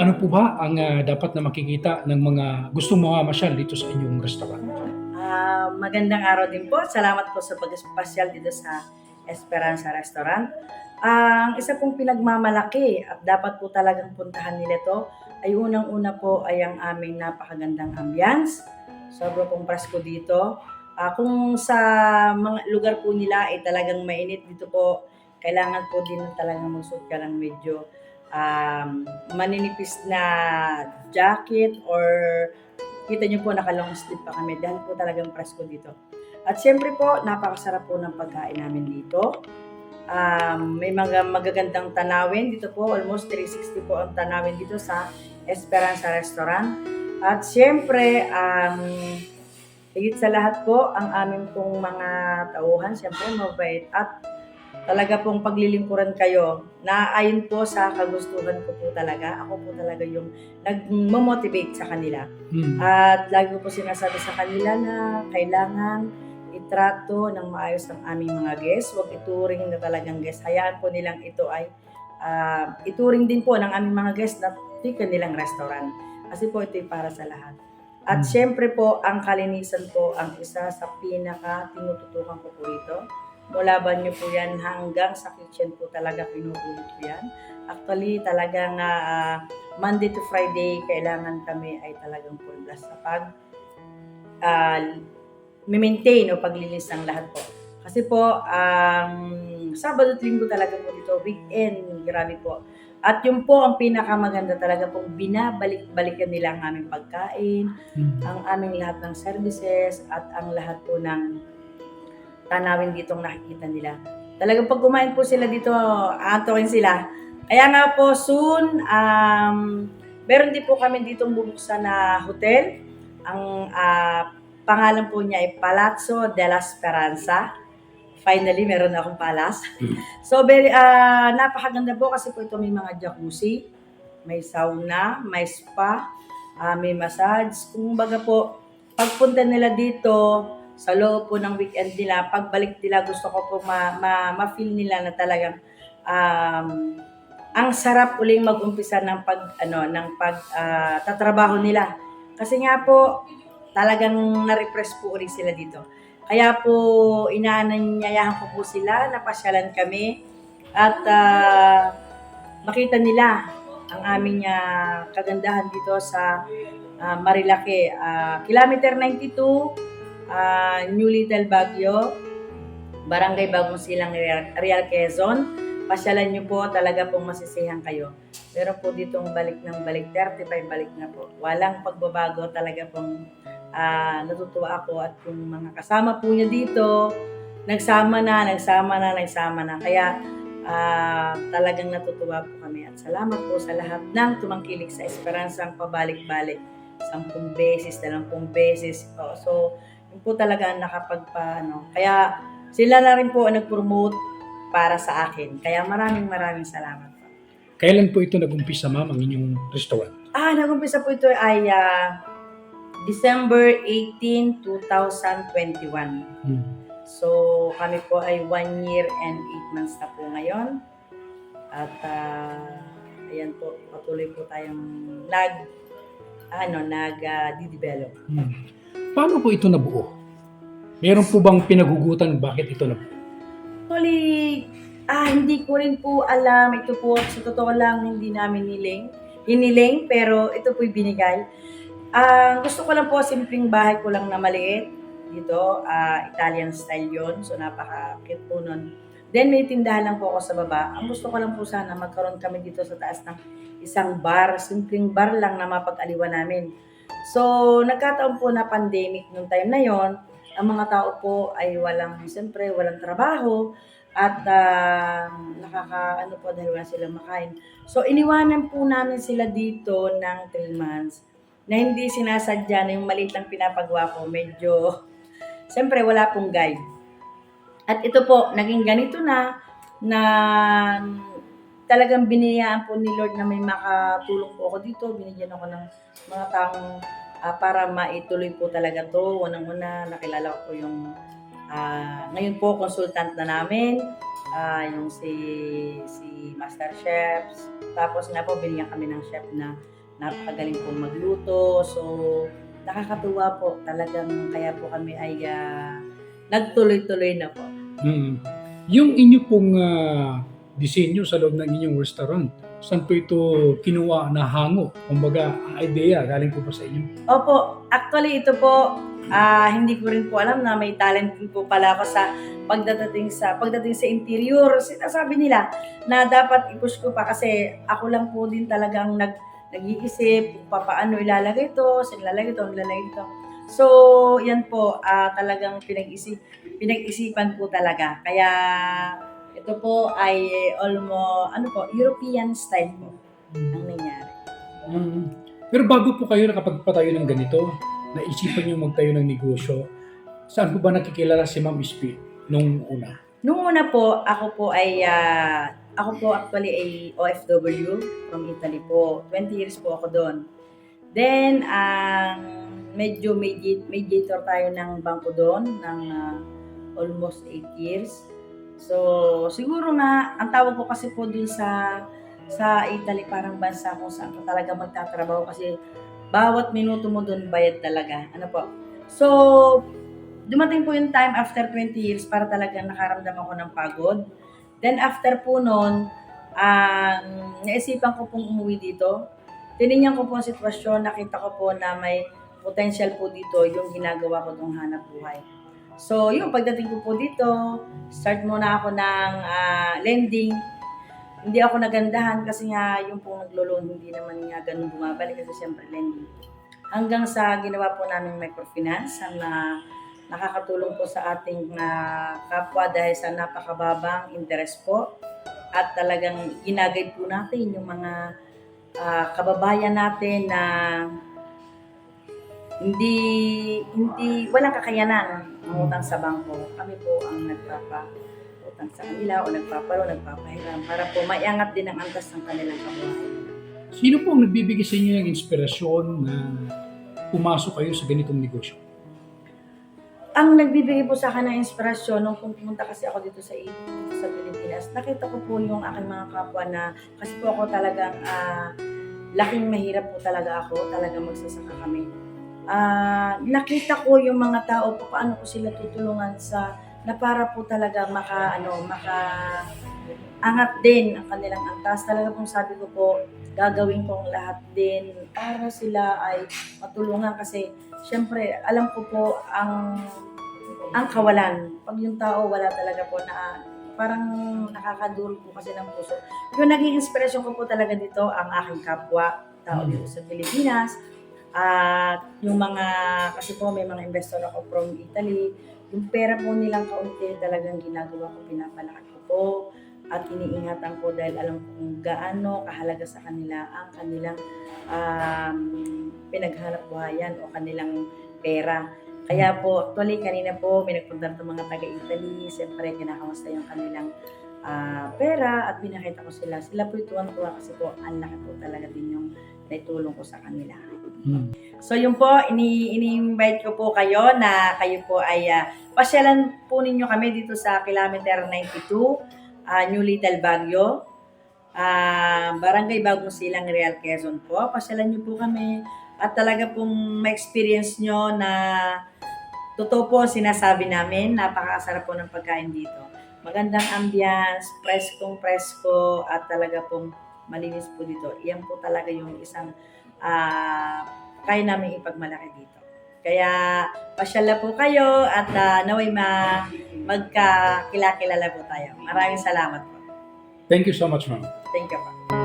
Ano po ba ang ah, dapat na makikita ng mga gustong mamamasyal dito sa inyong restaurant? Ah, magandang araw din po. Salamat po sa pag-pasyal dito sa Esperanza Restaurant. Ang isa pong pinagmamalaki at dapat po talagang puntahan nila to ay unang-una po ay ang aming napakagandang ambience. Sobrang pong presko dito. Ah, kung sa mga lugar po nila ay talagang mainit dito po, kailangan po din talagang magsuot ka ng medyo um, maninipis na jacket or kita nyo po naka-long sleeve pa kami dahil po talagang presko dito. At syempre po, napakasarap po ng pagkain namin dito. Um, may mga magagandang tanawin dito po, almost 360 po ang tanawin dito sa Esperanza Restaurant. At syempre, um, higit sa lahat po, ang aming pong mga tauhan, syempre mabait at talaga pong paglilingkuran kayo na ayon po sa kagustuhan ko po talaga. Ako po talaga yung nag-motivate sa kanila. Hmm. At lagi ko po sinasabi sa kanila na kailangan itrato ng maayos ang aming mga guests. Huwag ituring na talagang guest. Hayaan po nilang ito ay ah, ituring din po ng aming mga guests na tika nilang restaurant. Kasi po ito ay para sa lahat. At Mm. syempre po, ang kalinisan po ang isa sa pinaka tinututukan ko po rito. Mula banyo po yan hanggang sa kitchen po talaga pinupulit ko yan. Actually, talagang ah, Monday to Friday, kailangan kami ay talagang full blast sa pag uh, maintain o paglinis ng lahat po. Kasi po, ang Sabado at Linggo talaga po dito, weekend, grabe po. At yun po ang pinakamaganda talaga pong binabalik-balikan nila ang aming pagkain, Hmm. ang aming lahat ng services, at ang lahat po ng tanawin ditong nakikita nila. Talagang pag kumain po sila dito, aantokin sila. Kaya nga po soon, um, meron din po kami ditong bubuksan na hotel. Ang ah, pangalan po niya ay Palazzo della Speranza. Finally, meron na akong palas. Mm. So, very, ah, napakaganda po kasi po ito may mga jacuzzi, may sauna, may spa, ah, may massage. Kung baga po, pagpunta nila dito, sa loob po ng weekend nila, pagbalik nila, gusto ko po ma, ma, ma-feel nila na talagang um, ang sarap uling mag-umpisa ng pag ano ng pag ah, tatrabaho nila. Kasi nga po talagang na-refresh po ulit sila dito. Kaya po inaanyayahan ko po sila, napasyalan kami at ah, makita nila ang aming ah, kagandahan dito sa ah, Marilake. Ah, kilometer 92, ah, New Little Baguio, Barangay Bagong Silang Real, Quezon. Pasyalan nyo po, talaga pong masisihan kayo. Pero po ditong balik ng balik, 35 balik na po. Walang pagbabago talaga pong ah, natutuwa ako at yung mga kasama po niya dito, nagsama na, nagsama na, nagsama na. Kaya ah, talagang natutuwa po kami. At salamat po sa lahat ng tumangkilik sa Esperanza ang pabalik-balik. Sampung beses, dalampung beses. O, so, yun po talaga ang nakapagpa, ano. Kaya sila na rin po ang nag-promote para sa akin. Kaya maraming maraming salamat po. Kailan po ito nag-umpisa, ma'am, ang inyong restaurant? Ah, nag-umpisa po ito ay ah, December 18, 2021. Hmm. So, kami po ay 1 year and 8 months na po ngayon. At ah, ayan po, patuloy po tayong nag ano, nag ah. Hmm. Paano po ito nabuo? Meron po bang pinagugutan bakit ito nabuo? Actually, ah, hindi ko rin po alam. Ito po, sa totoo lang, hindi namin niling. Hiniling, pero ito po'y binigay. Ah, gusto ko lang po, simpleng bahay ko lang na maliit. Dito, ah, Italian style yon So, napaka-cute po nun. Then, may tindahan lang po ako sa baba. Ang gusto ko lang po sana, magkaroon kami dito sa taas ng isang bar. Simpleng bar lang na mapag-aliwan namin. So, nagkataon po na pandemic nung time na yon ang mga tao po ay walang, siyempre, walang trabaho at ah, nakaka, ano po, dahil wala silang makain. So, iniwanan po namin sila dito ng 3 months na hindi sinasadya na yung maliit lang pinapagawa ko. Medyo, siyempre, wala pong guide. At ito po, naging ganito na, na talagang biniyaan po ni Lord na may makatulong po ako dito. Binigyan ako ng mga taong ah, para maituloy po talaga to. Unang-una, nakilala ko yung ah, ngayon po consultant na namin. ah, yung si si Master Chefs. Tapos nga po binigyan kami ng chef na napakagaling po magluto. So nakakatuwa po talagang kaya po kami ay ah, nagtuloy-tuloy na po. Mm. Yung inyo pong ah, disenyo sa loob ng inyong restaurant, saan po ito kinuha na hango? Kumbaga, ang idea, galing po ba sa inyo? Opo, actually ito po, ah, hindi ko rin po alam na may talent din po pala ako sa pagdating sa pagdating sa interior. Sinasabi nila na dapat i-push ko pa kasi ako lang po din talagang nag nag-iisip kung paano ilalagay ito, saan ilalagay ito, ilalagay ito. So, yan po, ah, talagang pinag-isip, pinag-isipan po talaga. Kaya, ito po ay almost, ano po, European style po ang nangyari. Mm. Pero bago po kayo nakapagpatayo ng ganito, naisipan nyo magtayo ng negosyo, saan po ba nakikilala si Ma'am Ispi nung una? Noong una po, ako po ay, ah, ako po actually ay OFW from Italy po. 20 years po ako doon. Then, ang medyo medi- mediator tayo ng bangko doon ng ah, almost 8 years. So, siguro nga, ang tawag ko kasi po dun sa sa Italy parang bansa kung saan ka talaga magtatrabaho kasi bawat minuto mo doon bayad talaga. Ano po? So, dumating po yung time after 20 years para talaga nakaramdam ako ng pagod. Then after po noon, um, naisipan ko pong umuwi dito. Tinignan ko po ang sitwasyon, nakita ko po na may potential po dito yung ginagawa ko ng hanap buhay. So, yung pagdating ko po dito, start muna ako ng ah, lending. Hindi ako nagandahan kasi nga yung pong naglo-loan, hindi naman nga ganun bumabalik kasi siyempre lending. Hanggang sa ginawa po namin microfinance na nakakatulong po sa ating ah, kapwa dahil sa napakababang interest po at talagang ginagay po natin yung mga ah, kababayan natin na hindi hindi walang kakayanan umutang sa bangko. Kami po ang nagpapa utang sa kanila o nagpaparo, nagpapahiram para po maiangat din ang antas ng kanilang kabuhayan. Sino po ang nagbibigay sa inyo ng inspirasyon na pumasok kayo sa ganitong negosyo? ang nagbibigay po sa akin ng inspirasyon nung pumunta kasi ako dito sa dito sa Pilipinas, nakita ko po yung aking mga kapwa na kasi po ako talagang ah, laking mahirap po talaga ako, talagang magsasaka kami. Ah, nakita ko yung mga tao po paano ko sila tutulungan sa na para po talaga maka ano maka angat din ang kanilang antas. Talaga pong sabi ko po, gagawin kong lahat din para sila ay matulungan kasi syempre alam ko po ang ang kawalan. Pag yung tao wala talaga po na parang nakakaduro po kasi ng puso. Yung naging inspirasyon ko po talaga dito ang aking kapwa, tao dito sa Pilipinas. At yung mga, kasi po may mga investor ako from Italy, yung pera po nilang kaunti talagang ginagawa ko, pinapalaki ko po at iniingatan ko dahil alam ko kung gaano kahalaga sa kanila ang kanilang um, pinaghanap buhayan o kanilang pera. Kaya po, actually, kanina po, may nagpunta ng mga taga-Italy. Siyempre, kinakamusta yung kanilang ah, pera at binakita ko sila. Sila po tuwang-tuwa kasi po, ang laki po talaga din yung naitulong ko sa kanila. Hmm. So yun po, ini ini-invite ko po kayo na kayo po ay ah, pasyalan po ninyo kami dito sa kilometer 92, ah, New Little Baguio. Ah, Barangay Bagong Silang, Real Quezon po. Pasyalan niyo po kami at talaga pong ma-experience nyo na totoo po sinasabi namin, napakasarap po ng pagkain dito. Magandang ambience, preskong presko at talaga pong malinis po dito. Iyan po talaga yung isang ah kaya namin ipagmalaki dito. Kaya pasyala po kayo at ah, naway ma magkakilala po tayo. Maraming salamat po. Thank you so much, ma'am. Thank you po.